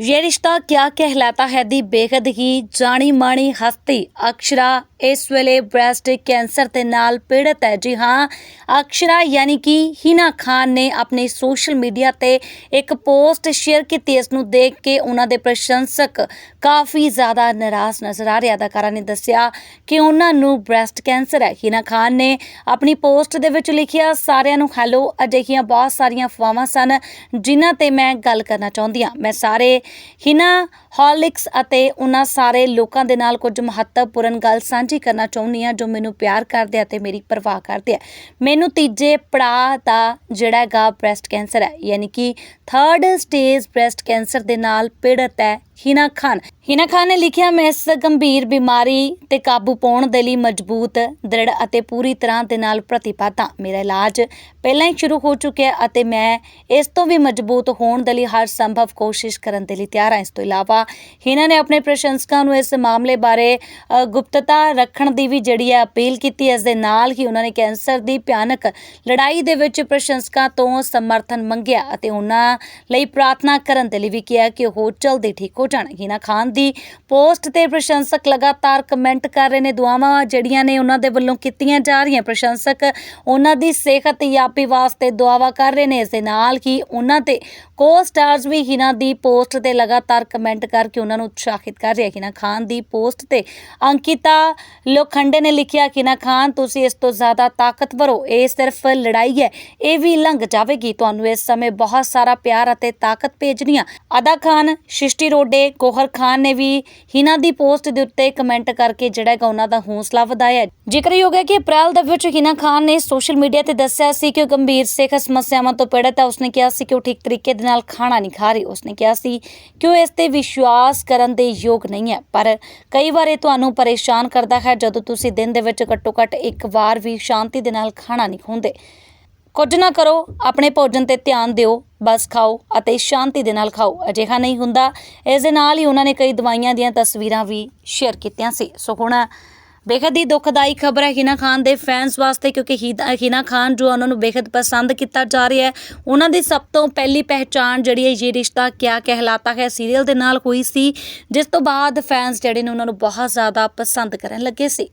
ये रिश्ता क्या कहलाता है ਦੀ ਬੇਹੱਦ ਹੀ ਜਾਣੀ ਮਾਣੀ ਹਸਤੀ ਅਕਸ਼ਰਾ ਇਸ ਵੇਲੇ ਬ੍ਰੈਸਟ ਕੈਂਸਰ ਦੇ ਨਾਲ ਪੀੜਤ ਹੈ ਜੀ ਹਾਂ ਅਕਸ਼ਰਾ ਯਾਨੀ ਕਿ ਹਿਨਾ ਖਾਨ ਨੇ ਆਪਣੇ ਸੋਸ਼ਲ ਮੀਡੀਆ ਤੇ ਇੱਕ ਪੋਸਟ ਸ਼ੇਅਰ ਕੀਤੀ ਇਸ ਨੂੰ ਦੇਖ ਕੇ ਉਹਨਾਂ ਦੇ ਪ੍ਰਸ਼ੰਸਕ ਕਾਫੀ ਜ਼ਿਆਦਾ ਨਾਰਾਜ਼ ਨਜ਼ਰ ਆ ਰਹੇ ਅਦਾਕਾਰਾ ਨੇ ਦੱਸਿਆ ਕਿ ਉਹਨਾਂ ਨੂੰ ਬ੍ਰੈਸਟ ਕੈਂਸਰ ਹੈ ਹਿਨਾ ਖਾਨ ਨੇ ਆਪਣੀ ਪੋਸਟ ਦੇ ਵਿੱਚ ਲਿਖਿਆ ਸਾਰਿਆਂ ਨੂੰ ਹੈਲੋ ਅਜਿਹੀਆਂ ਬਹੁਤ ਸਾਰੀਆਂ ਅਫਵਾਹਾਂ ਸਨ ਜਿਨ੍ਹਾਂ ਤੇ ਮੈਂ ਗੱਲ ਕਰਨਾ ਚਾਹੁੰਦੀ ਹਾਂ ਮੈਂ ਸਾਰੇ ਹਿਨਾ ਹੌਲਿਕਸ ਅਤੇ ਉਹਨਾਂ ਸਾਰੇ ਲੋਕਾਂ ਦੇ ਨਾਲ ਕੁਝ ਮਹੱਤਵਪੂਰਨ ਗੱਲ ਸਾਂਝੀ ਕਰਨਾ ਚਾਹੁੰਦੀ ਹਾਂ, ਜੋ ਮੈਨੂੰ ਪਿਆਰ ਕਰਦੇ ਆ ਤੇ ਮੇਰੀ ਪਰਵਾਹ ਕਰਦੇ ਆ। ਮੈਨੂੰ ਤੀਜੇ ਪੜਾਅ ਦਾ ਜਿਹੜਾ ਹੈਗਾ ਬ੍ਰੈਸਟ ਕੈਂਸਰ ਹੈ, ਯਾਨੀ ਕਿ ਥਰਡ ਸਟੇਜ ਬ੍ਰੈਸਟ ਕੈਂਸਰ ਦੇ ਨਾਲ ਪੀੜਤ ਹੈ ਹਿਨਾ ਖਾਨ। ਹਿਨਾ ਖਾਨ ਨੇ ਲਿਖਿਆ, ਮੈਂ ਇਸ ਗੰਭੀਰ ਬਿਮਾਰੀ ਤੇ ਕਾਬੂ ਪਾਉਣ ਦੇ ਲਈ ਮਜ਼ਬੂਤ, ਦ੍ਰਿੜ ਅਤੇ ਪੂਰੀ ਤਰ੍ਹਾਂ ਦੇ ਨਾਲ ਪ੍ਰਤੀਬੱਧ ਹਾਂ ਮੇਰਾ ਇਲਾਜ ਪਹਿਲਾਂ ਹੀ ਸ਼ੁਰੂ ਹੋ ਚੁੱਕਿਆ ਅਤੇ ਮੈਂ ਇਸ ਤੋਂ ਵੀ ਮਜ਼ਬੂਤ ਹੋਣ ਦੇ ਲਈ ਹਰ ਸੰਭਵ ਕੋਸ਼ਿਸ਼ ਕਰਨ ਦੇ ਲਈ ਤਿਆਰ ਹਾਂ। ਇਸ ਤੋਂ ਇਲਾਵਾ, ਹਿਨਾ ਨੇ ਆਪਣੇ ਪ੍ਰਸ਼ੰਸਕਾਂ ਨੂੰ ਇਸ ਮਾਮਲੇ ਬਾਰੇ ਗੁਪਤਤਾ ਰੱਖਣ ਦੀ ਵੀ ਜਿਹੜੀ ਹੈ ਅਪੀਲ ਕੀਤੀ। ਇਸ ਦੇ ਨਾਲ ਹੀ ਉਹਨਾਂ ਨੇ ਕੈਂਸਰ ਦੀ ਭਿਆਨਕ ਲੜਾਈ ਦੇ ਵਿੱਚ ਪ੍ਰਸ਼ੰਸਕਾਂ ਤੋਂ ਸਮਰਥਨ ਮੰਗਿਆ ਅਤੇ ਉਹਨਾਂ ਲਈ ਪ੍ਰਾਰਥਨਾ ਕਰਨ ਦੇ ਲਈ ਵੀ ਕਿਹਾ ਕਿ ਉਹ ਜਲਦੀ ਠੀਕ ਹੋ ਜਾਣ ਹਿਨਾ ਖਾਨ ਦੀ ਪੋਸਟ ਤੇ ਪ੍ਰਸ਼ੰਸਕ ਲਗਾਤਾਰ ਕਮੈਂਟ ਕਰ ਰਹੇ ਨੇ। ਦੁਆਵਾਂ ਜਿਹੜੀਆਂ ਨੇ ਉਹਨਾਂ ਦੇ ਵੱਲੋਂ ਕੀਤੀਆਂ ਜਾ ਰਹੀਆਂ। ਪ੍ਰਸ਼ੰਸਕ ਉਹਨਾਂ ਦੀ ਸਿਹਤ ਯਾਬੀ ਵਾਸਤੇ ਦੁਆਵਾ ਕਰ ਰਹੇ ਨੇ। ਇਸ ਦੇ ਨਾਲ ਹੀ ਉਹਨਾਂ ਤੇ ਕੋ ਸਟਾਰਸ ਵੀ ਹਿਨਾ ਦੀ ਪੋਸਟ ਤੇ ਲਗਾਤਾਰ ਕਮੈਂਟ ਕਰਕੇ ਉਹਨਾਂ ਨੂੰ ਉਤਸ਼ਾਹਿਤ ਕਰ ਰਹੇ ਹਿਨਾ ਖਾਨ ਦੀ ਪੋਸਟ ਤੇ ਅੰਕਿਤਾ ਲੋਖੰਡੇ ਨੇ ਲਿਖਿਆ ਹਿਨਾ ਖਾਨ, ਤੁਸੀਂ ਇਸ ਤੋਂ ਜ਼ਿਆਦਾ ਤਾਕਤਵਰ ਹੋ। ਇਹ ਸਿਰਫ ਲੜਾਈ ਹੈ। ਇਹ ਵੀ ਲੰਘ ਜਾਵੇਗੀ। ਤੁਹਾਨੂੰ ਇਸ ਸਮੇਂ ਬਹੁਤ ਸਾਰਾ ਪਿਆਰ ਅਤੇ ਤਾਕਤ ਭੇਜਣੀ ਆ। ਅਦਾ ਖਾਨ ਸ਼ਿਸ਼ਟੀ ਰੋਡ ਕੋਹਰ ਖਾਨ ਨੇ ਵੀ ਹਿਨਾ ਦੀ ਪੋਸਟ ਦੇ ਉੱਤੇ ਕਮੈਂਟ ਕਰਕੇ ਜਿਹੜਾ ਹੈਗਾ ਉਹਨਾਂ ਦਾ ਹੌਸਲਾ ਵਧਾਇਆ। ਜ਼ਿਕਰਯੋਗ ਹੈ ਕਿ ਅਪ੍ਰੈਲ ਦੇ ਵਿੱਚ ਹਿਨਾ ਖਾਨ ਨੇ ਸੋਸ਼ਲ ਮੀਡੀਆ ਤੇ ਦੱਸਿਆ ਸੀ ਕਿ ਉਹ ਗੰਭੀਰ ਸਿਹਤ ਸਮੱਸਿਆਵਾਂ ਤੋਂ ਪੀੜਤ ਹੈ ਉਸਨੇ ਕਿਹਾ ਸੀ ਕਿ ਉਹ ਠੀਕ ਤਰੀਕੇ ਦੇ ਨਾਲ ਖਾਣਾ ਨਹੀਂ ਖਾ ਰਹੀ। ਉਸਨੇ ਕਿਹਾ ਸੀ ਕਿ ਉਹ ਇਸ ਤੇ ਵਿਸ਼ਵਾਸ ਕਰਨ ਦੇ ਯੋਗ ਨਹੀਂ ਹੈ। ਪਰ ਕਈ ਵਾਰ ਇਹ ਤੁਹਾਨੂੰ ਪਰੇਸ਼ਾਨ ਕਰਦਾ ਹੈ ਜਦੋਂ ਤੁਸੀਂ ਦਿਨ ਦੇ ਵਿੱਚ ਘੱਟੋ ਘੱਟ ਇੱਕ ਵਾਰ ਵੀ ਸ਼ਾਂਤੀ ਦੇ ਨਾਲ ਖਾਣਾ ਨਹੀਂ ਖਾਂਦੇ ਕੁਝ ਨਾ ਕਰੋ, ਆਪਣੇ ਭੋਜਨ ਤੇ ਧਿਆਨ ਦਿਓ, ਬਸ ਖਾਓ ਅਤੇ ਸ਼ਾਂਤੀ ਦੇ ਨਾਲ ਖਾਓ। ਅਜਿਹਾ ਨਹੀਂ ਹੁੰਦਾ। ਇਸ ਦੇ ਨਾਲ ਹੀ ਉਹਨਾਂ ਨੇ ਕਈ ਦਵਾਈਆਂ ਦੀਆਂ ਤਸਵੀਰਾਂ ਵੀ ਸ਼ੇਅਰ ਕੀਤੀਆਂ ਸੀ। ਸੋ ਹੁਣ ਬੇਖਦ ਹੀ ਦੁਖਦਾਈ ਖਬਰ ਹੈ ਹਿਨਾ ਖਾਨ ਦੇ ਫੈਨਸ ਵਾਸਤੇ ਕਿਉਂਕਿ ਹਿਦਾ- ਹਿਨਾ ਖਾਨ ਜੋ ਉਹਨਾਂ ਨੂੰ ਬੇਖਦ ਪਸੰਦ ਕੀਤਾ ਜਾ ਰਿਹਾ ਹੈ, ਉਹਨਾਂ ਦੀ ਸਭ ਤੋਂ ਪਹਿਲੀ ਪਹਿਚਾਣ ਜਿਹੜੀ ਹੈ ਇਹ ਰਿਸ਼ਤਾ ਕਿਆ ਕਹਿਲਾਤਾ ਹੈ ਸੀਰੀਅਲ ਦੇ ਨਾਲ ਹੋਈ ਸੀ, ਜਿਸ ਤੋਂ ਬਾਅਦ ਫੈਨਸ ਜਿਹੜੇ ਨੇ ਉਹਨਾਂ ਨੂੰ ਬਹੁਤ ਜ਼ਿਆਦਾ ਪਸੰਦ ਕਰਨ ਲੱਗੇ ਸੀ।